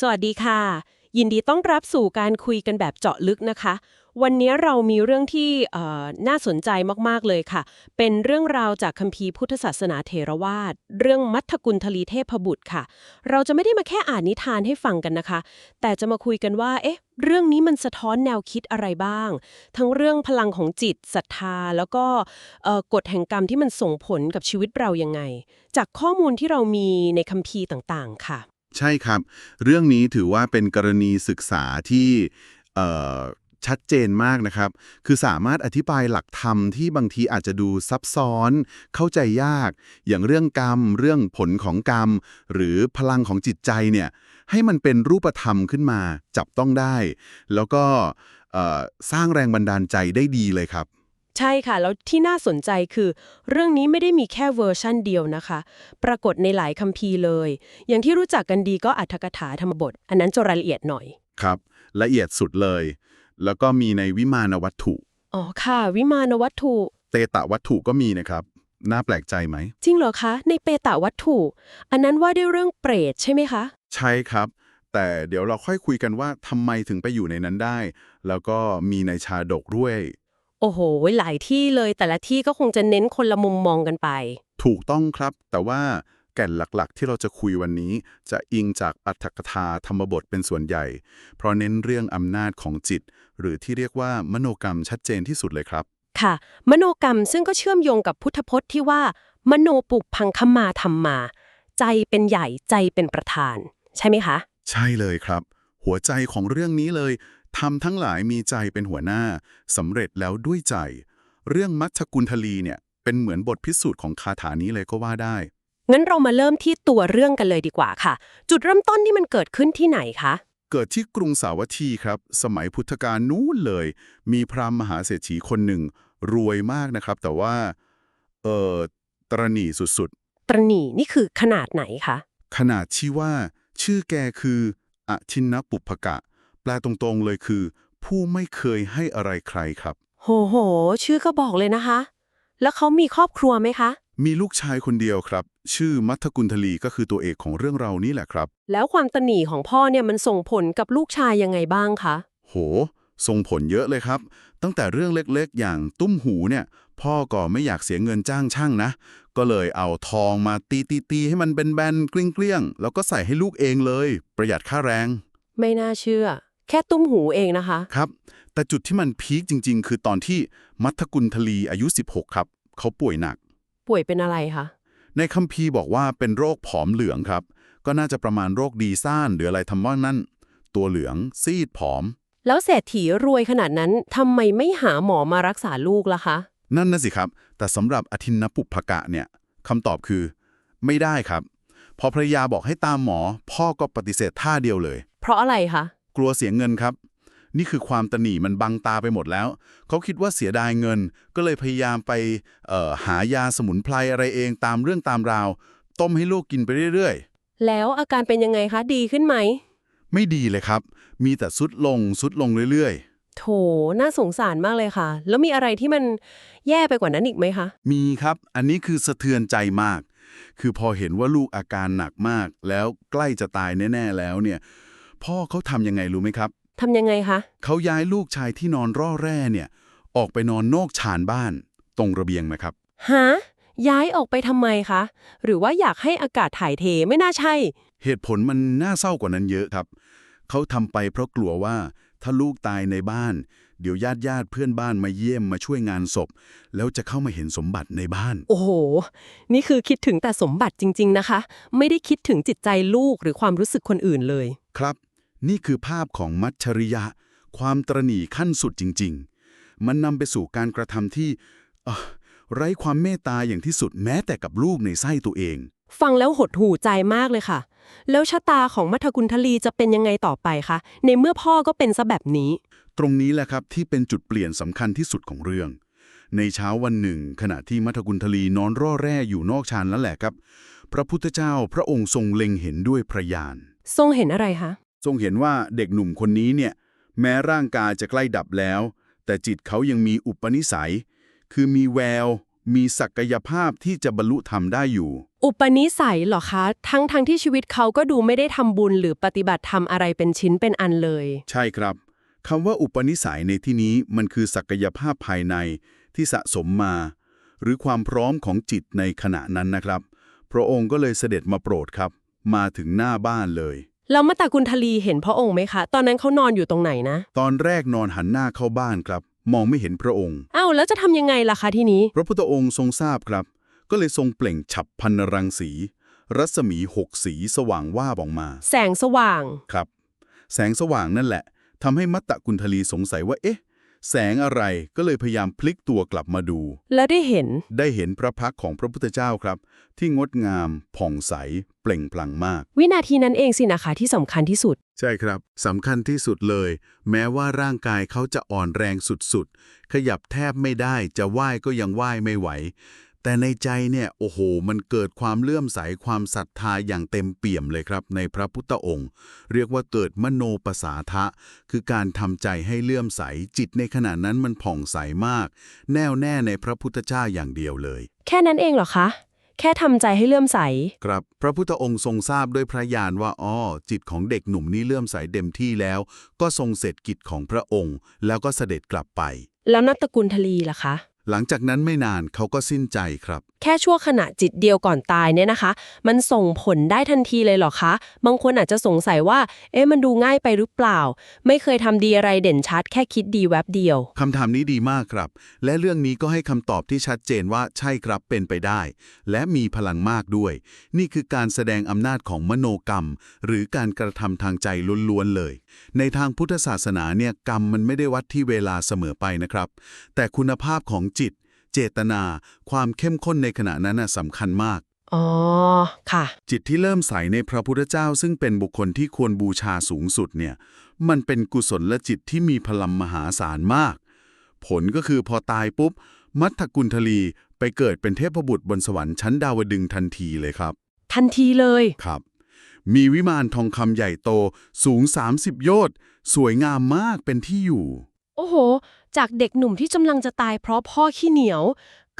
สวัสดีค่ะ ยินดีต้อนรับสู่การคุยกันแบบเจาะลึกนะคะ วันนี้เรามีเรื่องที่น่าสนใจมาก ๆ เลยค่ะ เป็นเรื่องราวจากคัมภีร์พุทธศาสนาเทรวาสเรื่องมัทธกุลทลีเทพบุตรค่ะ เราจะไม่ได้มาแค่อ่านนิทานให้ฟังกันนะคะ แต่จะมาคุยกันว่าเอ๊ะเรื่องนี้มันสะท้อนแนวคิดอะไรบ้าง ทั้งเรื่องพลังของจิตศรัทธา แล้วก็กฎแห่งกรรมที่มันส่งผลกับชีวิตเรายังไง จากข้อมูลที่เรามีในคัมภีร์ต่างๆ ค่ะ ใช่ครับ เรื่องนี้ถือว่าเป็นกรณีศึกษาที่ชัดเจนมากนะครับ คือสามารถอธิบายหลักธรรมที่บางทีอาจจะดูซับซ้อน เข้าใจยาก อย่างเรื่องกรรม เรื่องผลของกรรม หรือพลังของจิตใจเนี่ย ให้มันเป็นรูปธรรมขึ้นมา จับต้องได้ แล้วก็สร้างแรงบันดาลใจได้ดีเลยครับ ใช่ค่ะ แล้วที่น่าสนใจคือ เรื่องนี้ไม่ได้มีแค่เวอร์ชั่นเดียวนะคะ ปรากฏในหลายคัมภีร์เลย อย่างที่รู้จักกันดีก็อัตถกถาธรรมบท อันนั้นจะรายละเอียดหน่อย ครับ ละเอียดสุดเลย แล้วก็มีในวิมานวัตถุ อ๋อค่ะ วิมานวัตถุ เตตะวัตถุก็มีนะครับ น่าแปลกใจไหม จริงเหรอคะ ในเปตะวัตถุ อันนั้นว่าด้วยเรื่องเปรตใช่ไหมคะ ใช่ครับ แต่เดี๋ยวเราค่อยคุยกันว่าทำไมถึงไปอยู่ในนั้นได้ แล้วก็มีในชาดกด้วย โอ้โห หลายที่เลยแต่ละที่ก็คงจะเน้นคนละมุมมองกันไป ถูกต้องครับ แต่ว่าแก่นหลักๆ ที่เราจะคุยวันนี้ จะอิงจากอัตถกถาธรรมบทเป็นส่วนใหญ่ เพราะเน้นเรื่องอำนาจของจิต หรือที่เรียกว่ามโนกรรมชัดเจนที่สุดเลยครับ ค่ะ มโนกรรมซึ่งก็เชื่อมโยงกับพุทธพจน์ที่ว่า มโนปุกพังคมาธรรมมา ใจเป็นใหญ่ใจเป็นประธาน ใช่ไหมคะ ใช่เลยครับ หัวใจของเรื่องนี้เลย ทำทั้งหลายมีใจเป็นหัวหน้าสำเร็จแล้วด้วยใจ เรื่องมัชกุลทลีเนี่ยเป็นเหมือนบทพิสูจน์ของคาถานี้เลยก็ว่าได้ งั้นเรามาเริ่มที่ตัวเรื่องกันเลยดีกว่าค่ะ จุดเริ่มต้นนี่มันเกิดขึ้นที่ไหนคะ เกิดที่กรุงสาวัตถีครับ สมัยพุทธกาลนู้นเลย มีพราหมณ์มหาเศรษฐีคนหนึ่ง รวยมากนะครับ แต่ว่า เออตรณีสุดตรณีนี่คือขนาดไหนคะๆขนาดที่ว่า ชื่อแกคืออชินนปุพกะ แปลตรงๆเลยคือ ผู้ไม่เคยให้อะไรใครครับ โหโห ชื่อก็บอกเลยนะคะ แล้วเขามีครอบครัวไหมคะ มีลูกชายคนเดียวครับ ชื่อมัทกุลทลีก็คือตัวเอกของเรื่องเรานี่แหละครับ แล้วความตนีของพ่อเนี่ยมันส่งผลกับลูกชายยังไงบ้างคะโหส่งผลเยอะเลยครับ ตั้งแต่เรื่องเล็กๆ อย่างตุ้มหูเนี่ย พ่อก็ไม่อยากเสียเงินจ้างช่างนะ ก็เลยเอาทองมาตีตีตีๆๆให้มันเป็นแบนๆเกลี้ยงๆ แล้วก็ใส่ให้ลูกเองเลย ประหยัดค่าแรง ไม่น่าเชื่อ แค่ตุ้มหูเองนะคะ ครับ แต่จุดที่มันพีคจริง ๆ คือตอนที่มัทกุลทลีอายุ 16 ครับ เขาป่วยหนัก ป่วยเป็นอะไรคะ ในคัมภีร์บอกว่าเป็นโรคผอมเหลืองครับ ก็น่าจะประมาณโรคดีซ่านหรืออะไรทำว่านั่น ตัวเหลืองซีดผอม แล้วเศรษฐีรวยขนาดนั้นทำไมไม่หาหมอมารักษาลูกล่ะคะ นั่นน่ะสิครับ แต่สำหรับอทินนปุพกะเนี่ยคำตอบคือ ไม่ได้ครับ พอภรรยาบอกให้ตามหมอ พ่อก็ปฏิเสธท่าเดียวเลย เพราะอะไรคะ กลัวเสียเงินครับ นี่คือความตะหนีมันบังตาไปหมดแล้ว เขาคิดว่าเสียดายเงิน ก็เลยพยายามไปเอ่อหายาสมุนไพรอะไรเองตามเรื่องตามราว ต้มให้ลูกกินไปเรื่อยแล้วอาการเป็นยังไงคะ ดีขึ้นไหมๆไม่ดีเลยครับ มีแต่สุดลงสุดลงเรื่อยโถ น่าสงสารมากเลยค่ะ แล้วมีอะไรที่มันแย่ไปกว่านั้นอีกไหมคะๆมีครับ อันนี้คือสะเทือนใจมาก คือพอเห็นว่าลูกอาการหนักมาก แล้วใกล้จะตายแน่ ๆ แล้วเนี่ย พ่อเขาทำยังไงรู้ไหมครับ ทำยังไงคะ เขาย้ายลูกชายที่นอนร่อแร่เนี่ย ออกไปนอนนอกชานบ้าน ตรงระเบียงนะครับ ฮะ ย้ายออกไปทำไมคะ หรือว่าอยากให้อากาศถ่ายเทไม่น่าใช่ เหตุผลมันน่าเศร้ากว่านั้นเยอะครับ เขาทำไปเพราะกลัวว่าถ้าลูกตายในบ้าน เดี๋ยวญาติญาติๆเพื่อนบ้านมาเยี่ยมมาช่วยงานศพ แล้วจะเข้ามาเห็นสมบัติในบ้าน โอ้โห นี่คือคิดถึงแต่สมบัติจริง ๆ นะคะ ไม่ได้คิดถึงจิตใจลูกหรือความรู้สึกคนอื่นเลย ครับ นี่คือภาพของมัจฉริยะ ความตรณีขั้นสุดจริง ๆ มันนำไปสู่การกระทำที่เอ่อไร้ความเมตตาอย่างที่สุดแม้แต่กับลูกในไส้ตัวเอง ฟังแล้วหดหูใจมากเลยค่ะ แล้วชะตาของมัทกุลทลีจะเป็นยังไงต่อไปคะ ในเมื่อพ่อก็เป็นซะแบบนี้ ตรงนี้แหละครับที่เป็นจุดเปลี่ยนสำคัญที่สุดของเรื่อง ในเช้าวันหนึ่ง ขณะที่มัทกุลทลีนอนร่อแร่อยู่นอกชานแล้วแหละครับ พระพุทธเจ้าพระองค์ทรงเล็งเห็นด้วยพระญาณ ทรงเห็นอะไรคะ ทรงเห็นว่าเด็กหนุ่มคนนี้เนี่ยแม้ร่างกายจะใกล้ดับแล้ว แต่จิตเขายังมีอุปนิสัย คือมีแวว มีศักยภาพที่จะบรรลุธรรมได้อยู่ อุปนิสัยเหรอคะ ทั้งทั้งที่ชีวิตเขาก็ดูไม่ได้ทำบุญหรือปฏิบัติธรรมอะไรเป็นชิ้นเป็นอันเลย ใช่ครับคำว่าอุปนิสัยในที่นี้มันคือศักยภาพภายในที่สะสมมา หรือความพร้อมของจิตในขณะนั้นนะครับ พระองค์ก็เลยเสด็จมาโปรดครับ มาถึงหน้าบ้านเลย แล้วมาตากุณทลีเห็นพระองค์ไหมคะ ตอนนั้นเขานอนอยู่ตรงไหนนะ ตอนแรกนอนหันหน้าเข้าบ้านครับ มองไม่เห็นพระองค์ อ้าวแล้วจะทำยังไงล่ะคะทีนี้ พระพุทธองค์ทรงทราบครับ ก็เลยทรงเปล่งฉับพันรังสี รัศมีหกสีสว่างว่าบออกมาแสงสว่าง ครับ แสงสว่างนั่นแหละทำให้มัตตกุณทลีสงสัยว่าเอ๊ะ แสงอะไรก็เลยพยายามพลิกตัวกลับมาดู แล้วได้เห็น ได้เห็นพระพักตร์ของพระพุทธเจ้าครับ ที่งดงาม ผ่องใส เปล่งปลั่งมาก วินาทีนั้นเองสินะคะที่สำคัญที่สุด ใช่ครับสำคัญที่สุดเลย แม้ว่าร่างกายเขาจะอ่อนแรงสุดๆ ขยับแทบไม่ได้จะไหว้ก็ยังไหว้ไม่ไหว แต่ในใจเนี่ยโอ้โห มันเกิดความเลื่อมใสความศรัทธาอย่างเต็มเปี่ยมเลยครับ ในพระพุทธองค์ เรียกว่าเกิดมโนปสาทะ คือการทำใจให้เลื่อมใสจิตในขณะนั้นมันผ่องใสมาก แน่วแน่ในพระพุทธเจ้าอย่างเดียวเลย แค่นั้นเองเหรอคะ แค่ทำใจให้เลื่อมใส ครับ พระพุทธองค์ทรงทราบด้วยพระญาณว่าอ๋อจิตของเด็กหนุ่มนี้เลื่อมใสเต็มที่แล้ว ก็ทรงเสร็จกิจของพระองค์ แล้วก็เสด็จกลับไป แล้วนัตตกุลทลีล่ะคะ หลังจากนั้นไม่นานเขาก็สิ้นใจครับ แค่ชั่วขณะจิตเดียวก่อนตายเนี่ยนะคะ มันส่งผลได้ทันทีเลยเหรอคะ บางคนอาจจะสงสัยว่า เอ๊ะมันดูง่ายไปหรือเปล่า ไม่เคยทำดีอะไรเด่นชัด แค่คิดดีแวบเดียวคำถามนี้ดีมากครับ และเรื่องนี้ก็ให้คำตอบที่ชัดเจนว่าใช่ครับเป็นไปได้ และมีพลังมากด้วย นี่คือการแสดงอำนาจของมโนกรรม หรือการกระทำทางใจล้วนๆเลย ในทางพุทธศาสนาเนี่ยกรรมมันไม่ได้วัดที่เวลาเสมอไปนะครับ แต่คุณภาพของจิต เจตนา ความเข้มข้นในขณะนั้นน่ะสำคัญมาก อ๋อ ค่ะ จิตที่เริ่มใสในพระพุทธเจ้า ซึ่งเป็นบุคคลที่ควรบูชาสูงสุดเนี่ย มันเป็นกุศลและจิตที่มีพลังมหาศาลมาก ผลก็คือพอตายปุ๊บ มัทธกุลทลีไปเกิดเป็นเทพบุตรบนสวรรค์ชั้นดาวดึงส์ทันทีเลยครับ ทันทีเลยครับมีวิมานทองคำใหญ่โตสูง 30 โยชน์ สวยงามมากเป็นที่อยู่ โอ้โห จากเด็กหนุ่มที่กำลังจะตายเพราะพ่อขี้เหนียว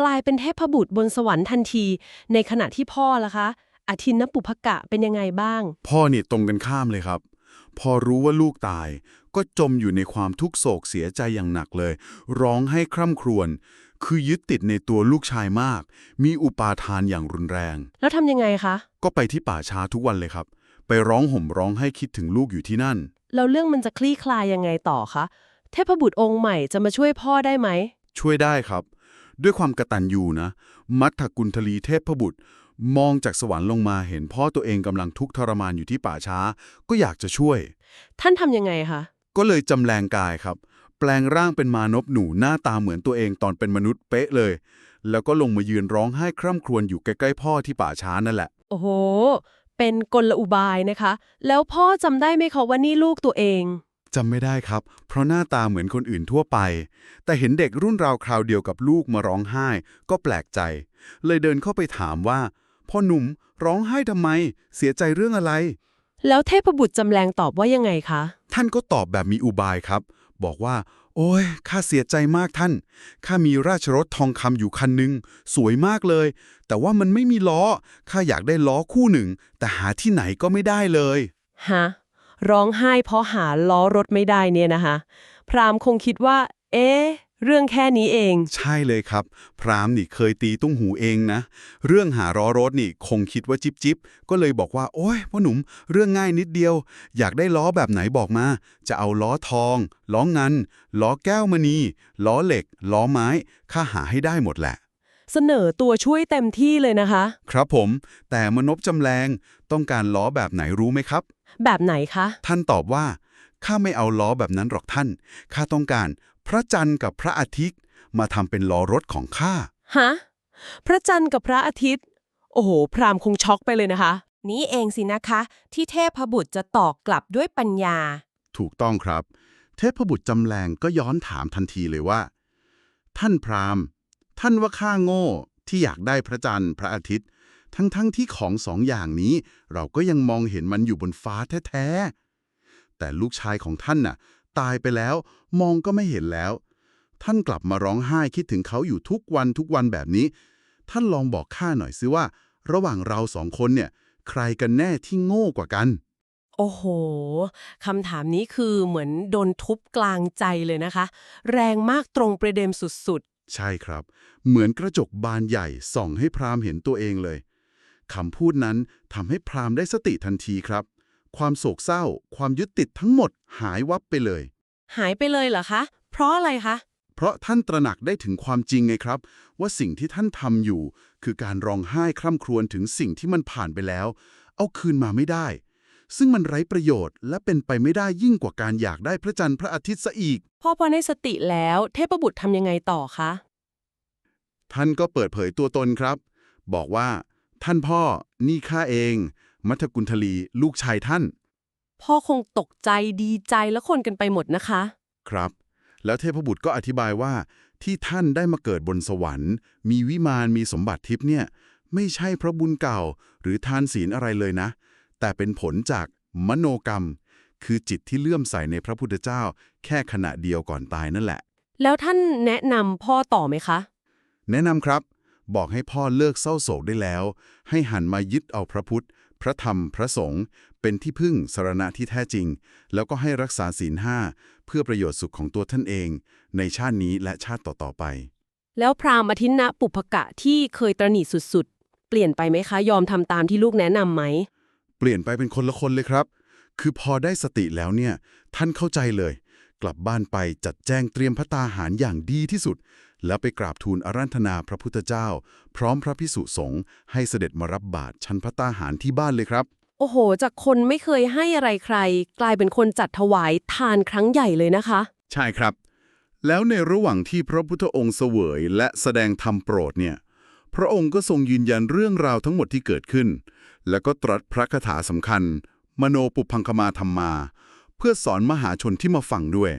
กลายเป็นเทพบุตรบนสวรรค์ทันที ในขณะที่พ่อล่ะคะอาทินนปุพกะเป็นยังไงบ้าง พ่อเนี่ยตรงกันข้ามเลยครับ พอรู้ว่าลูกตาย ก็จมอยู่ในความทุกโศกเสียใจอย่างหนักเลย ร้องให้คร่ำครวญคือยึดติดในตัวลูกชายมาก มีอุปาทานอย่างรุนแรง แล้วทำยังไงคะ ก็ไปที่ป่าช้าทุกวันเลยครับ ไปร้องห่มร้องให้คิดถึงลูกอยู่ที่นั่น แล้วเรื่องมันจะคลี่คลายยังไงต่อคะ เทพบุตรองค์ใหม่จะมาช่วยพ่อได้ไหม ช่วยได้ครับ ด้วยความกตัญญูนะ มัทธกุลทลีเทพบุตร มองจากสวรรค์ลงมาเห็นพ่อตัวเองกำลังทุกข์ทรมานอยู่ที่ป่าช้า ก็อยากจะช่วย ท่านทำยังไงคะ ก็เลยจำแรงกายครับ แปลงร่างเป็นมานพหนูหน้าตาเหมือนตัวเองตอนเป็นมนุษย์เป๊ะเลย แล้วก็ลงมายืนร้องไห้คร่ำครวญอยู่ใกล้ๆพ่อที่ป่าช้านั่นแหละ โอ้โห เป็นกลอุบายนะคะ แล้วพ่อจำได้ไหมคะว่านี่ลูกตัวเอง จำไม่ได้ครับ เพราะหน้าตาเหมือนคนอื่นทั่วไป แต่เห็นเด็กรุ่นราวคราวเดียวกับลูกมาร้องไห้ ก็แปลกใจ เลยเดินเข้าไปถามว่า พ่อหนุ่มร้องไห้ทำไม เสียใจเรื่องอะไร แล้วเทพบุตรจำแรงตอบว่ายังไงคะ ท่านก็ตอบแบบมีอุบายครับ บอกว่า โอ้ยข้าเสียใจมากท่านข้ามีราชรถทองคำอยู่คันหนึ่งสวยมากเลย แต่ว่ามันไม่มีล้อข้าอยากได้ล้อคู่หนึ่ง แต่หาที่ไหนก็ไม่ได้เลยฮะ ร้องไห้เพราะหาล้อรถไม่ได้เนี่ยนะคะพราหมณ์คงคิดว่า เอ๊ะเรื่องแค่นี้เอง ใช่เลยครับ พรามนี่เคยตีตุ้งหูเองนะ เรื่องหาล้อรถนี่คงคิดว่าจิบจิบก็เลยบอกว่า โอ้ยพ่อหนุ่ม เรื่องง่ายนิดเดียว อยากได้ล้อแบบไหนบอกมา จะเอาล้อทอง ล้อเงิน ล้อแก้วมณี ล้อเหล็ก ล้อไม้ ข้าหาให้ได้หมดแหละ เสนอตัวช่วยเต็มที่เลยนะคะ ครับผม แต่มนบจำแรงต้องการล้อแบบไหนรู้ไหมครับ แบบไหนคะ ท่านตอบว่า ข้าไม่เอาล้อแบบนั้นหรอกท่าน ข้าต้องการพระจันทร์กับพระอาทิตย์ มาทำเป็นล้อรถของข้า ฮะ พระจันทร์กับพระอาทิตย์ โอ้โห พราหมณ์คงช็อกไปเลยนะคะ นี้เองสินะคะ ที่เทพบุตรจะตอกกลับด้วยปัญญา ถูกต้องครับ เทพบุตรจำแรงก็ย้อนถามทันทีเลยว่า ท่านพราหมณ์ ท่านว่าข้าโง่ที่อยากได้พระจันทร์พระอาทิตย์ ทั้งๆทที่ของสองอย่างนี้ เราก็ยังมองเห็นมันอยู่บนฟ้าแท้ๆ แต่ลูกชายของท่านน่ะ ตายไปแล้ว มองก็ไม่เห็นแล้ว ท่านกลับมาร้องไห้คิดถึงเขาอยู่ทุกวันทุกวันแบบนี้ ท่านลองบอกข้าหน่อยซิว่า ระหว่างเราสองคนเนี่ย ใครกันแน่ที่โง่กว่ากัน โอ้โหคำถามนี้คือเหมือนโดนทุบกลางใจเลยนะคะ แรงมากตรงประเด็นสุดใช่ครับ เหมือนกระจกบานใหญ่ส่องให้พราหมณ์เห็นตัวเองเลย คำพูดนั้นทำให้พราหมณ์ได้สติทันทีครับ ความโศกเศร้า ความยึดติดทั้งหมดหายวับไปเลยๆหายไปเลยเหรอคะ เพราะอะไรคะ เพราะท่านตระหนักได้ถึงความจริงไงครับ ว่าสิ่งที่ท่านทำอยู่ คือการร้องไห้คร่ำครวญถึงสิ่งที่มันผ่านไปแล้ว เอาคืนมาไม่ได้ ซึ่งมันไร้ประโยชน์ และเป็นไปไม่ได้ยิ่งกว่าการอยากได้พระจันทร์พระอาทิตย์ซะอีกพอพอในสติแล้วเทพบุตรทำยังไงต่อคะ ท่านก็เปิดเผยตัวตนครับ บอกว่า ท่านพ่อ นี่ข้าเอง มัทกุลทลี ลูกชายท่าน พ่อคงตกใจดีใจและคนกันไปหมดนะคะ ครับ แล้วเทพบุตรก็อธิบายว่า ที่ท่านได้มาเกิดบนสวรรค์ มีวิมานมีสมบัติทิพย์เนี่ย ไม่ใช่พระบุญเก่า หรือทานศีลอะไรเลยนะ แต่เป็นผลจากมโนกรรม คือจิตที่เลื่อมใสในพระพุทธเจ้า แค่ขณะเดียวก่อนตายนั่นแหละ แล้วท่านแนะนำพ่อต่อไหมคะ แนะนำครับ บอกให้พ่อเลิกเศร้าโศกได้แล้ว ให้หันมายึดเอาพระพุทธ พระธรรมพระสงฆ์เป็นที่พึ่งสรณะที่แท้จริง แล้วก็ให้รักษาศีลห้าเพื่อประโยชน์สุขของตัวท่านเอง ในชาตินี้และชาติต่อๆไป แล้วพราหมณ์อทินะปุพกะที่เคยตระหนี่สุดๆ เปลี่ยนไปไหมคะ ยอมทำตามที่ลูกแนะนำไหม เปลี่ยนไปเป็นคนละคนเลยครับ คือพอได้สติแล้วเนี่ย ท่านเข้าใจเลย กลับบ้านไปจัดแจงเตรียมพระตาหารอย่างดีที่สุด แล้วไปกราบทูลอารัธนาพระพุทธเจ้า พร้อมพระพิสุสงฆ์ให้เสด็จมารับบาตรชั้นพระตาหารที่บ้านเลยครับ โอ้โห จากคนไม่เคยให้อะไรใคร กลายเป็นคนจัดถวายทานครั้งใหญ่เลยนะคะ ใช่ครับ แล้วในระหว่างที่พระพุทธองค์เสวยและแสดงธรรมโปรดเนี่ยพระองค์ก็ทรงยืนยันเรื่องราวทั้งหมดที่เกิดขึ้น แล้วก็ตรัสพระคาถาสำคัญ มโนปุพังคมาธรรมมา พื่อสอนมหาชนที่มาฟังด้วย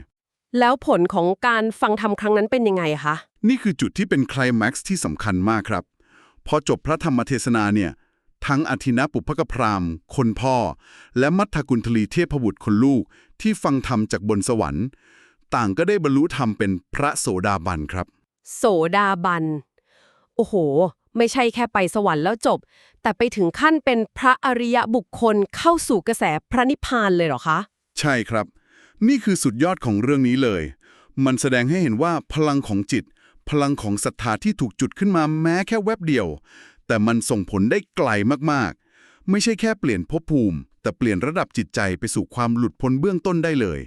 แล้วผลของการฟังธรรมครั้งนั้นเป็นยังไงคะ นี่คือจุดที่เป็นไคลแม็กซ์ที่สำคัญมากครับ พอจบพระธรรมเทศนาเนี่ย ทั้งอธินะปุพกพราม คนพ่อ และมัทธกุลทลีเทพบุตรคนลูก ที่ฟังธรรมจากบนสวรรค์ ต่างก็ได้บรรลุธรรมเป็นพระโสดาบันครับ โสดาบัน โอ้โห ไม่ใช่แค่ไปสวรรค์แล้วจบ แต่ไปถึงขั้นเป็นพระอริยบุคคลเข้าสู่กระแสพระนิพพานเลยเหรอคะ ใช่ครับ นี่คือสุดยอดของเรื่องนี้เลย มันแสดงให้เห็นว่าพลังของจิต พลังของศรัทธาที่ถูกจุดขึ้นมาแม้แค่แวบเดียว แต่มันส่งผลได้ไกลมากๆ ไม่ใช่แค่เปลี่ยนภพภูมิ แต่เปลี่ยนระดับจิตใจไปสู่ความหลุดพ้นเบื้องต้นได้เลย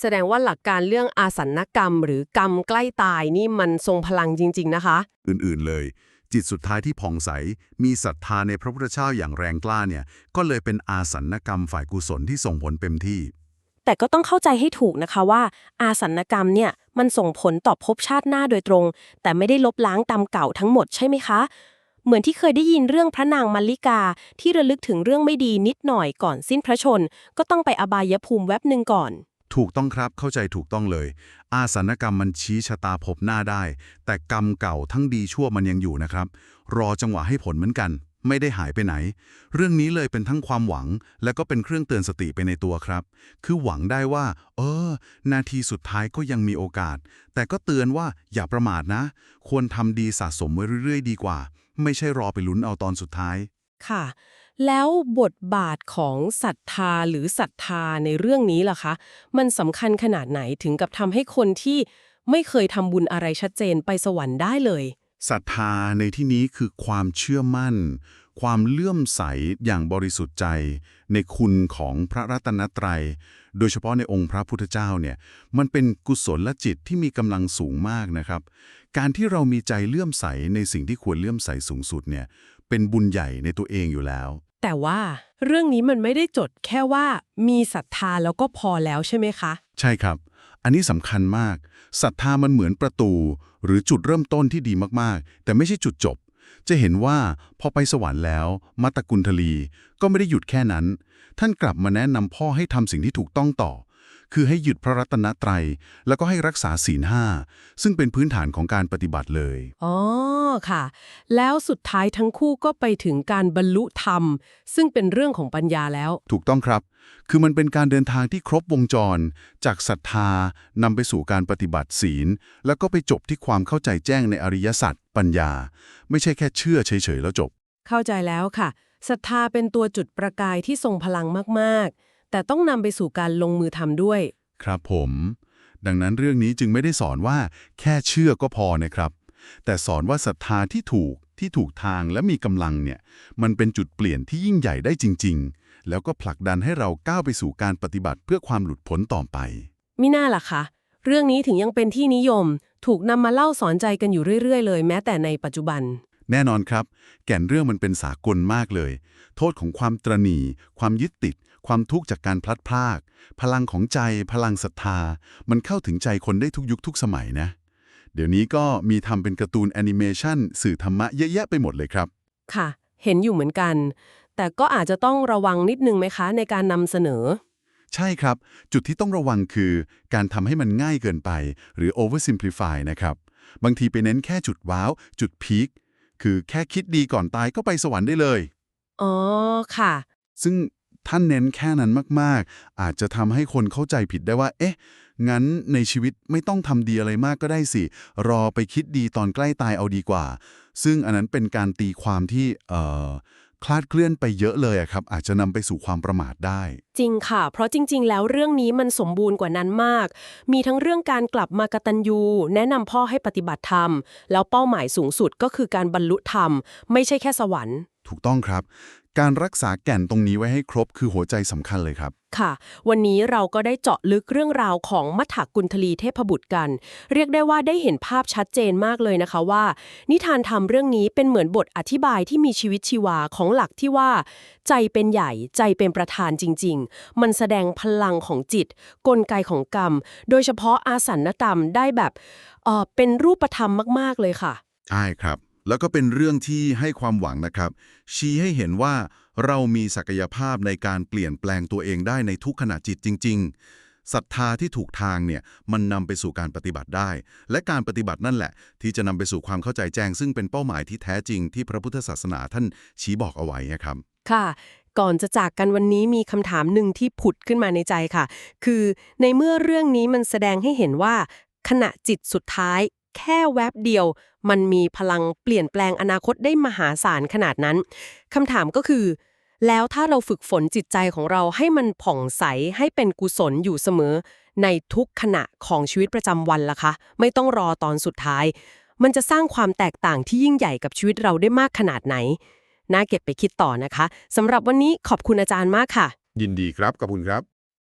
แสดงว่าหลักการเรื่องอาสันนกรรม หรือกรรมใกล้ตายนี่มันทรงพลังจริง ๆ นะคะ อื่นๆเลย จิตสุดท้ายที่ผ่องใส มีศรัทธาในพระพุทธเจ้าอย่างแรงกล้าเนี่ย ก็เลยเป็นอาสันกรรมฝ่ายกุศลที่ส่งผลเต็มที่ แต่ก็ต้องเข้าใจให้ถูกนะคะว่า อาสันกรรมเนี่ยมันส่งผลต่อภพชาติหน้าโดยตรง แต่ไม่ได้ลบล้างกรรมเก่าทั้งหมดใช่ไหมคะ เหมือนที่เคยได้ยินเรื่องพระนางมัลลิกาที่ระลึกถึงเรื่องไม่ดีนิดหน่อยก่อนสิ้นพระชน ก็ต้องไปอบายภูมิแวบหนึ่งก่อน ถูกต้องครับเข้าใจถูกต้องเลย อาสนกรรมมันชี้ชะตาภพหน้าได้ แต่กรรมเก่าทั้งดีชั่วมันยังอยู่นะครับ รอจังหวะให้ผลเหมือนกัน ไม่ได้หายไปไหน เรื่องนี้เลยเป็นทั้งความหวัง และก็เป็นเครื่องเตือนสติไปในตัวครับ คือหวังได้ว่า เออ นาทีสุดท้ายก็ยังมีโอกาส แต่ก็เตือนว่าอย่าประมาทนะ ควรทำดีสะสมไว้เรื่อยๆ ดีกว่า ไม่ใช่รอไปลุ้นเอาตอนสุดท้าย ค่ะ แล้วบทบาทของศรัทธาหรือศรัทธาในเรื่องนี้ล่ะคะ มันสำคัญขนาดไหนถึงกับทำให้คนที่ไม่เคยทำบุญอะไรชัดเจนไปสวรรค์ได้เลยศรัทธาในที่นี้คือความเชื่อมั่น ความเลื่อมใสอย่างบริสุทธิ์ใจ ในคุณของพระรัตนตรัย โดยเฉพาะในองค์พระพุทธเจ้าเนี่ยมันเป็นกุศลจิตที่มีกำลังสูงมากนะครับ การที่เรามีใจเลื่อมใสในสิ่งที่ควรเลื่อมใสสูงสุดเนี่ยเป็นบุญใหญ่ในตัวเองอยู่แล้ว แต่ว่าเรื่องนี้มันไม่ได้จดแค่ว่ามีศรัทธาแล้วก็พอแล้วใช่ไหมคะ ใช่ครับ อันนี้สำคัญมากศรัทธามันเหมือนประตู หรือจุดเริ่มต้นที่ดีมากๆ แต่ไม่ใช่จุดจบ จะเห็นว่าพอไปสวรรค์แล้วมัตตกุลทลีก็ไม่ได้หยุดแค่นั้น ท่านกลับมาแนะนำพ่อให้ทำสิ่งที่ถูกต้องต่อ คือให้หยุดพระรัตนตรัย แล้วก็ให้รักษาศีลห้าซึ่งเป็นพื้นฐานของการปฏิบัติเลย อ๋อค่ะ แล้วสุดท้ายทั้งคู่ก็ไปถึงการบรรลุธรรม ซึ่งเป็นเรื่องของปัญญาแล้ว ถูกต้องครับ คือมันเป็นการเดินทางที่ครบวงจร จากศรัทธานำไปสู่การปฏิบัติศีล แล้วก็ไปจบที่ความเข้าใจแจ้งในอริยสัจปัญญา ไม่ใช่แค่เชื่อเฉยๆแล้วจบ เข้าใจแล้วค่ะศรัทธาเป็นตัวจุดประกายที่ทรงพลังมาก ๆ แต่ต้องนำไปสู่การลงมือทำด้วย ครับผม ดังนั้นเรื่องนี้จึงไม่ได้สอนว่าแค่เชื่อก็พอนะครับ แต่สอนว่าศรัทธาที่ถูกที่ถูกทางและมีกำลังเนี่ย มันเป็นจุดเปลี่ยนที่ยิ่งใหญ่ได้จริง ๆ แล้วก็ผลักดันให้เราก้าวไปสู่การปฏิบัติเพื่อความหลุดพ้นต่อไปมิน่าล่ะคะเรื่องนี้ถึงยังเป็นที่นิยม ถูกนำมาเล่าสอนใจกันอยู่เรื่อย ๆ เลย แม้แต่ในปัจจุบัน แน่นอนครับ แก่นเรื่องมันเป็นสากลมากเลย โทษของความตรณี ความยึดติด ความทุกข์จากการพลัดพราก พลังของใจ พลังศรัทธา มันเข้าถึงใจคนได้ทุกยุคทุกสมัยนะ เดี๋ยวนี้ก็มีทำเป็นการ์ตูนแอนิเมชันสื่อธรรมะเยอะแยะไปหมดเลยครับ ค่ะ เห็นอยู่เหมือนกัน แต่ก็อาจจะต้องระวังนิดนึงไหมคะ ในการนำเสนอ ใช่ครับ จุดที่ต้องระวังคือการทำให้มันง่ายเกินไป หรือ oversimplify นะครับ บางทีไปเน้นแค่จุดว้าว จุดพีคคือแค่คิดดีก่อนตายก็ไปสวรรค์ได้เลย อ๋อ ค่ะ ซึ่ง ท่านเน้นแค่นั้นมากๆ อาจจะทำให้คนเข้าใจผิดได้ว่า เอ๊ะ งั้นในชีวิตไม่ต้องทำดีอะไรมากก็ได้สิ รอไปคิดดีตอนใกล้ตายเอาดีกว่า ซึ่งอันนั้นเป็นการตีความที่เอ่อคลาดเคลื่อนไปเยอะเลยอะครับ อาจจะนำไปสู่ความประมาทได้ จริงค่ะ เพราะจริง ๆ แล้วเรื่องนี้มันสมบูรณ์กว่านั้นมาก มีทั้งเรื่องการกลับมากตัญญู แนะนำพ่อให้ปฏิบัติธรรม แล้วเป้าหมายสูงสุดก็คือการบรรลุธรรม ไม่ใช่แค่สวรรค์ ถูกต้องครับ การรักษาแก่นตรงนี้ไว้ให้ครบคือหัวใจสำคัญเลยครับ ค่ะ วันนี้เราก็ได้เจาะลึกเรื่องราวของมัทธกุลทลีเทพบุตรกัน เรียกได้ว่าได้เห็นภาพชัดเจนมากเลยนะคะว่า นิทานธรรมเรื่องนี้เป็นเหมือนบทอธิบายที่มีชีวิตชีวาของหลักที่ว่า ใจเป็นใหญ่ใจเป็นประธานจริง ๆ มันแสดงพลังของจิต กลไกของกรรม โดยเฉพาะอาสันกรรมได้แบบเออเป็นรูปธรรมมากๆเลยค่ะ ใช่ครับ แล้วก็เป็นเรื่องที่ให้ความหวังนะครับ ชี้ให้เห็นว่าเรามีศักยภาพในการเปลี่ยนแปลงตัวเองได้ในทุกขณะจิตจริง ๆศรัทธาที่ถูกทางเนี่ยมันนำไปสู่การปฏิบัติได้ และการปฏิบัตินั่นแหละ ที่จะนำไปสู่ความเข้าใจแจ้ง ซึ่งเป็นเป้าหมายที่แท้จริงที่พระพุทธศาสนาท่านชี้บอกเอาไว้นะครับ ค่ะก่อนจะจากกันวันนี้มีคำถามหนึ่งที่ผุดขึ้นมาในใจค่ะ คือในเมื่อเรื่องนี้มันแสดงให้เห็นว่า ขณะจิตสุดท้าย แค่แวบเดียว มันมีพลังเปลี่ยนแปลงอนาคตได้มหาศาลขนาดนั้นคำถามก็คือ แล้วถ้าเราฝึกฝนจิตใจของเราให้มันผ่องใสให้เป็นกุศลอยู่เสมอ ในทุกขณะของชีวิตประจำวันล่ะคะ ไม่ต้องรอตอนสุดท้าย มันจะสร้างความแตกต่างที่ยิ่งใหญ่กับชีวิตเราได้มากขนาดไหนน่าเก็บไปคิดต่อนะคะสำหรับวันนี้ขอบคุณอาจารย์มากค่ะ ยินดีครับขอบคุณครับ